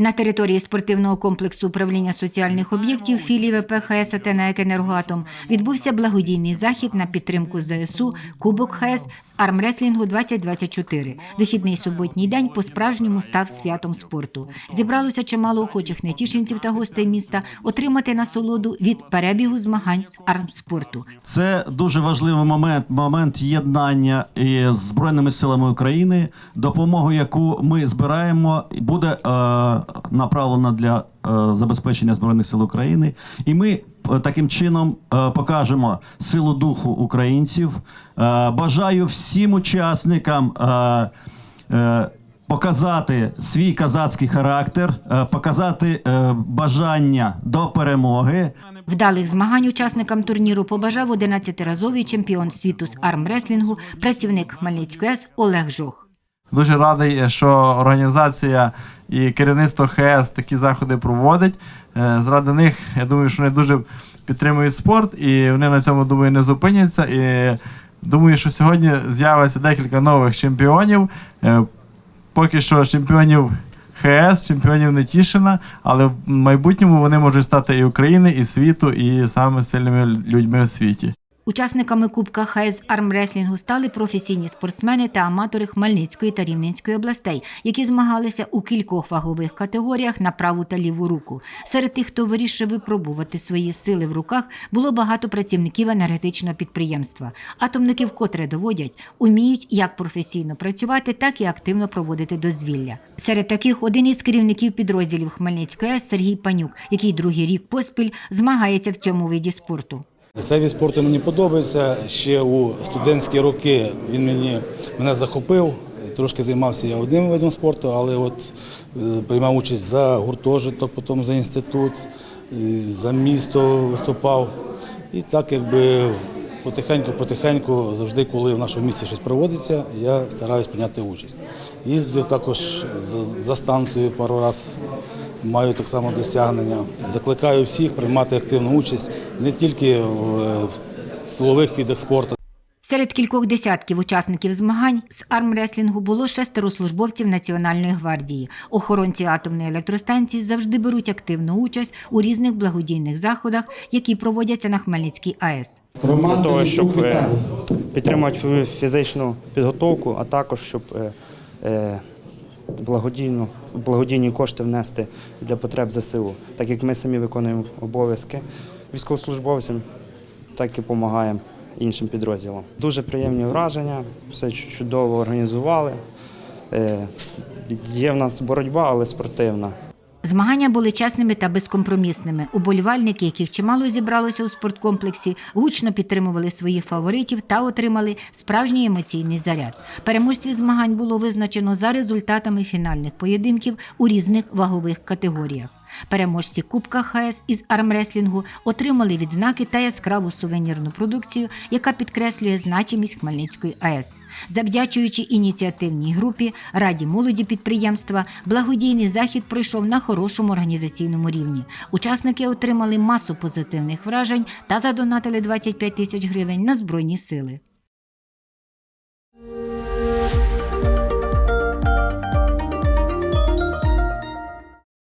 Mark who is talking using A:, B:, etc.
A: На території спортивного комплексу управління соціальних об'єктів філії ВП ХС «Атена Енергоатом» відбувся благодійний захід на підтримку ЗСУ Кубок ХС з армреслінгу 2024. Вихідний суботній день по-справжньому став святом спорту. Зібралося чимало охочих нетішинців та гостей міста отримати насолоду від перебігу змагань з армспорту.
B: Це дуже важливий момент, момент єднання із Збройними силами України. Допомогу, яку ми збираємо, буде е, направлена для е, забезпечення збройних сил України, і ми е, таким чином е, покажемо силу духу українців. Бажаю всім учасникам. Показати свій казацький характер, показати бажання до перемоги,
A: Вдалих змагань учасникам турніру побажав 11-разовий чемпіон світу з армреслінгу, працівник Хмельницької АЕС Олег Жох.
C: Дуже радий, що організація і керівництво ХС такі заходи проводить. Е, Заради них, я думаю, що вони дуже підтримують спорт, і вони на цьому думаю не зупиняться. І думаю, що сьогодні з'явиться декілька нових чемпіонів. Е, Поки що чемпіонів ХС, чемпіонів Нетішина, але в майбутньому вони можуть стати і України, і світу, і самими сильними людьми у світі.
A: Учасниками Кубка ХС армреслінгу стали професійні спортсмени та аматори Хмельницької та Рівненської областей, які змагалися у кількох вагових категоріях на праву та ліву руку. Серед тих, хто вирішив випробувати свої сили в руках, було багато працівників енергетичного підприємства. Атомники вкотре доводять, уміють як професійно працювати, так і активно проводити дозвілля. Серед таких один із керівників підрозділів Хмельницької АЕС Сергій Панюк, який другий рік поспіль змагається в цьому виді спорту.
D: Цей від спорту мені подобається. Ще у студентські роки він мені мене захопив. Трошки займався я одним видом спорту, але от е, приймав участь за гуртожиток, потім за інститут, за місто виступав. І так якби потихеньку-потихеньку, завжди, коли в нашому місті щось проводиться, я стараюсь прийняти участь. Їздив також за, станцією пару разів, маю так само досягнення. Закликаю всіх приймати активну участь не тільки в, в силових видах спорту.
A: Серед кількох десятків учасників змагань з армреслінгу було шестеро службовців Національної гвардії. Охоронці атомної електростанції завжди беруть активну участь у різних благодійних заходах, які проводяться на Хмельницькій АЕС.
E: для того, щоб е, підтримати фізичну підготовку, а також щоб е, благодійні кошти внести для потреб ЗСУ. Так як ми самі виконуємо обов'язки військовослужбовцям, так і допомагаємо іншим підрозділам. Дуже приємні враження, все чудово організували. Е, Є в нас боротьба, але спортивна.
A: Змагання були чесними та безкомпромісними. Уболівальники, яких чимало зібралося у спорткомплексі, гучно підтримували своїх фаворитів та отримали справжній емоційний заряд. Переможців змагань було визначено за результатами фінальних поєдинків у різних вагових категоріях. Переможці Кубка ХС із армреслінгу отримали відзнаки та яскраву сувенірну продукцію, яка підкреслює значимість Хмельницької АЕС. Завдячуючи ініціативній групі Раді молоді підприємства, благодійний захід пройшов на хорошому організаційному рівні. Учасники отримали масу позитивних вражень та задонатили 25 тисяч гривень на збройні сили.